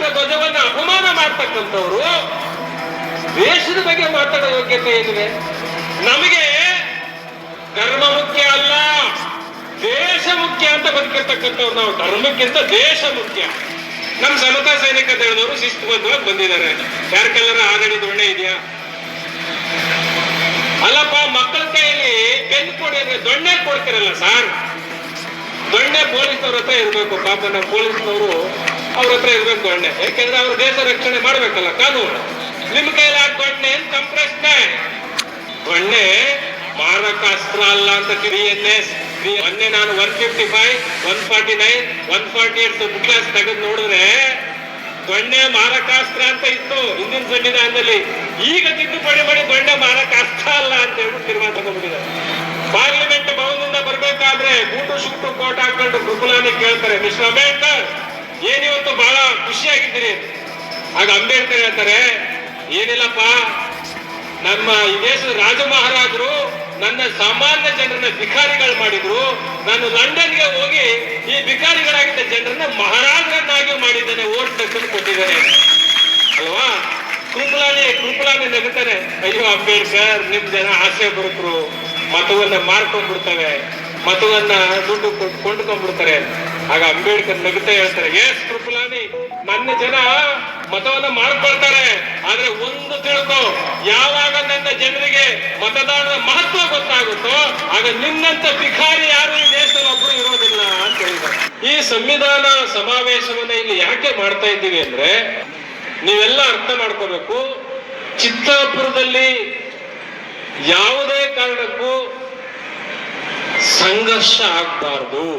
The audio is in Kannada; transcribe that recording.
ರಾಷ್ಟ್ರ ಧ್ವಜವನ್ನ ಅಪಮಾನ ಮಾಡ್ತಕ್ಕಂಥವ್ರು ದೇಶದ ಬಗ್ಗೆ ಮಾತಾಡೋ ಯೋಗ್ಯತೆ ಏನಿದೆ? ನಮಗೆ ಧರ್ಮ ಮುಖ್ಯ ಅಲ್ಲ. ದೇಶ ಮುಖ್ಯ ಅಂತ ಬದುಕಿರ್ತಕ್ಕಂಥವ್ರು ನಾವು. ಧರ್ಮಕ್ಕಿಂತ ದೇಶ ಮುಖ್ಯ. ನಮ್ಮ ಸಮತಾ ಸೈನಿಕ ಶಿಸ್ತು ಶಿಸ್ತುಬದ್ಧವಾಗಿ ಬಂದಿದ್ದಾರೆ. ಯಾರ ಕಲ್ಲರ ಆಡಳಿತ ಒಳ್ಳೆ ಇದೆಯಾ? ಅಲ್ಲಪ್ಪ, ಮಕ್ಕಳ ಕೈಯಲ್ಲಿ ಪೆನ್ ಕೊಡಿ ದೊಣ್ಣೆ ಕೊಡ್ತಿರಲ್ಲ ಸಾರ್. ದೊಣ್ಣೆ ಪೊಲೀಸ್ನವ್ರ ಹತ್ರ ಇರ್ಬೇಕು. ಪಾಪ ನಮ್ಮ ಪೊಲೀಸ್ನವರು ಅವ್ರ ಹತ್ರ ಇರ್ಬೇಕು ಎಣ್ಣೆ ಯಾಕೆಂದ್ರೆ ಅವ್ರ ದೇಶ ರಕ್ಷಣೆ ಮಾಡ್ಬೇಕಲ್ಲ, ಕಾನೂನು. ನಿಮ್ ಕೈಲಿ ಅಂತ ನಮ್ಮ ಪ್ರಶ್ನೆ ಮಾರಕ ಮಾರಕಾಸ್ತ್ರ ಅಲ್ಲ ಅಂತ ತ್ರೀ ಎನ್ ಎಸ್ ಮೊನ್ನೆ ನಾನು one fifty five one forty nine one forty eight book class ತೆಗೆದು ನೋಡಿದ್ರೆ, ದೊಣ್ಣೆ ಮಾರಕಾಸ್ತ್ರ ಅಂತ ಇತ್ತು ಹಿಂದಿನ ಸಂವಿಧಾನದಲ್ಲಿ. ಈಗ ತಿದ್ದುಪಡಿ ಮಾಡಿ ದೊಣ್ಣೆ ಮಾರಕಾಸ್ತ್ರ ಅಲ್ಲ ಅಂತ ಹೇಳ್ಬಿಟ್ಟು ತೀರ್ಮಾನ ತಗೊಂಡ್ಬಿಟ್ಟಿದ್ದಾರೆ. ಪಾರ್ಲಿಮೆಂಟ್ ಭವನದಿಂದ ಬರ್ಬೇಕಾದ್ರೆ ಗೂಟು ಶೂಟು ಕೋಟ್ ಹಾಕೊಂಡು ಕೃಪಲಾನಿ ಕೇಳ್ತಾರೆ, ಮಿಸ್ಟರ್ ಅಂಬೇಡ್ಕರ್ ಏನಿವತ್ತು ಬಹಳ ಖುಷಿಯಾಗಿದ್ದೀರಿ. ಆಗ ಅಂಬೇಡ್ಕರ್ ಹೇಳ್ತಾರೆ, ಏನಿಲ್ಲಪ್ಪ, ನಮ್ಮ ಈ ದೇಶದ ರಾಜ ಮಹಾರಾಜರು ನನ್ನ ಸಾಮಾನ್ಯ ಜನರನ್ನ ಭಿಕಾರಿಗಳು ಮಾಡಿದ್ರು. ನಾನು ಲಂಡನ್ಗೆ ಹೋಗಿ ಈ ಭಿಕಾರಿಗಳಾಗಿದ್ದ ಜನರನ್ನ ಮಹಾರಾಜರನ್ನಾಗಿ ಮಾಡಿದ್ದೇನೆ, ಓಟ್ ತೆಗೆದು ಕೊಟ್ಟಿದ್ದೇನೆ. ಅಲ್ವಾ? ಕೃಪಲಾನಿ ಕೃಪಲಾನಿ ನಗುತ್ತಾನೆ ಅಯ್ಯೋ ಅಂಬೇಡ್ಕರ್, ನಿಮ್ ಜನ ಆಸೆ ಬರುತ್ತರು ಮತವನ್ನ ಮಾರ್ಕೊಂಡ್ಬಿಡ್ತವೆ. ಮತವನ್ನ ದುಡ್ಡು ಕೊಂಡ್ಕೊಂಡ್ಬಿಡ್ತಾರೆ ಆಗ ಅಂಬೇಡ್ಕರ್ ನಗುತ್ತಾ ಹೇಳ್ತಾರೆ ಎಸ್ ಕೃಪಲಾನಿ, ನನ್ನ ಜನ ಮತವನ್ನ ಮಾಡ್ಕೊಳ್ತಾರೆ. ಆದ್ರೆ ಒಂದು ತಿಳ್ಕೊ, ಯಾವಾಗ ನನ್ನ ಜನರಿಗೆ ಮತದಾನದ ಮಹತ್ವ ಗೊತ್ತಾಗುತ್ತೋ, ಆಗ ನಿನ್ನಂತ ಭಿಕಾರಿ ಯಾರು ಈ ದೇಶದಲ್ಲಿ ಒಬ್ರು ಇರೋದಿಲ್ಲ ಅಂತ ಹೇಳಿದ್ದಾರೆ. ಈ ಸಂವಿಧಾನ ಸಮಾವೇಶವನ್ನ ಇಲ್ಲಿ ಯಾಕೆ ಮಾಡ್ತಾ ಇದ್ದೀವಿ ಅಂದ್ರೆ, ನೀವೆಲ್ಲ ಅರ್ಥ ಮಾಡ್ಕೋಬೇಕು. ಚಿತ್ತಾಪುರದಲ್ಲಿ ಯಾವುದೇ ಕಾರಣಕ್ಕೂ ಸಂಘರ್ಷ ಆಗ್ಬಾರ್ದು.